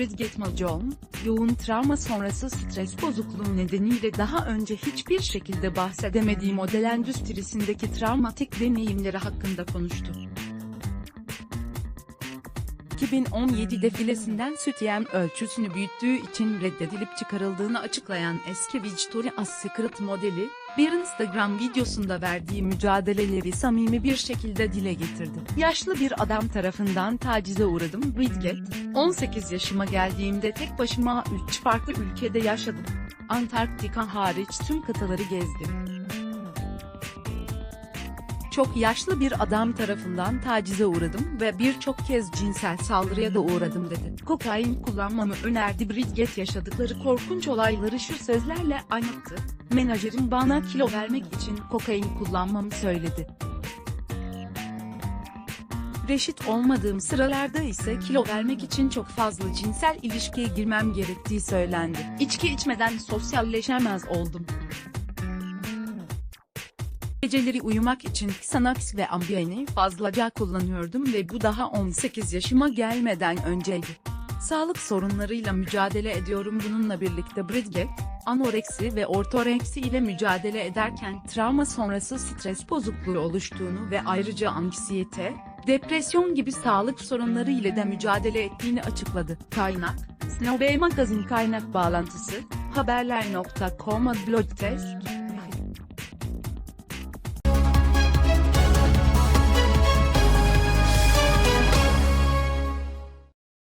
Bridget Malone, yoğun travma sonrası stres bozukluğu nedeniyle daha önce hiçbir şekilde bahsedemediği model endüstrisindeki travmatik deneyimleri hakkında konuştu. 2017 defilesinden sütyen ölçüsünü büyüttüğü için reddedilip çıkarıldığını açıklayan eski Victoria's Secret modeli, bir Instagram videosunda verdiği mücadeleleri samimi bir şekilde dile getirdi. Yaşlı bir adam tarafından tacize uğradım Bridget, 18 yaşıma geldiğimde tek başıma 3 farklı ülkede yaşadım. Antarktika hariç tüm kıtaları gezdim. Çok yaşlı bir adam tarafından tacize uğradım ve birçok kez cinsel saldırıya da uğradım dedi. Kokain kullanmamı önerdi Bridget yaşadıkları korkunç olayları şu sözlerle anlattı. Menajerim bana kilo vermek için kokain kullanmamı söyledi. Reşit olmadığım sıralarda ise kilo vermek için çok fazla cinsel ilişkiye girmem gerektiği söylendi. İçki içmeden sosyalleşemez oldum. Geceleri uyumak için Xanax ve Ambien'i fazlaca kullanıyordum ve bu daha 18 yaşıma gelmeden önceydi. Sağlık sorunlarıyla mücadele ediyorum bununla birlikte Bridget, anoreksi ve ortoreksi ile mücadele ederken travma sonrası stres bozukluğu oluştuğunu ve ayrıca anksiyete, depresyon gibi sağlık sorunları ile de mücadele ettiğini açıkladı. Kaynak, Snow Magazine kaynak bağlantısı, haberler.com blog test,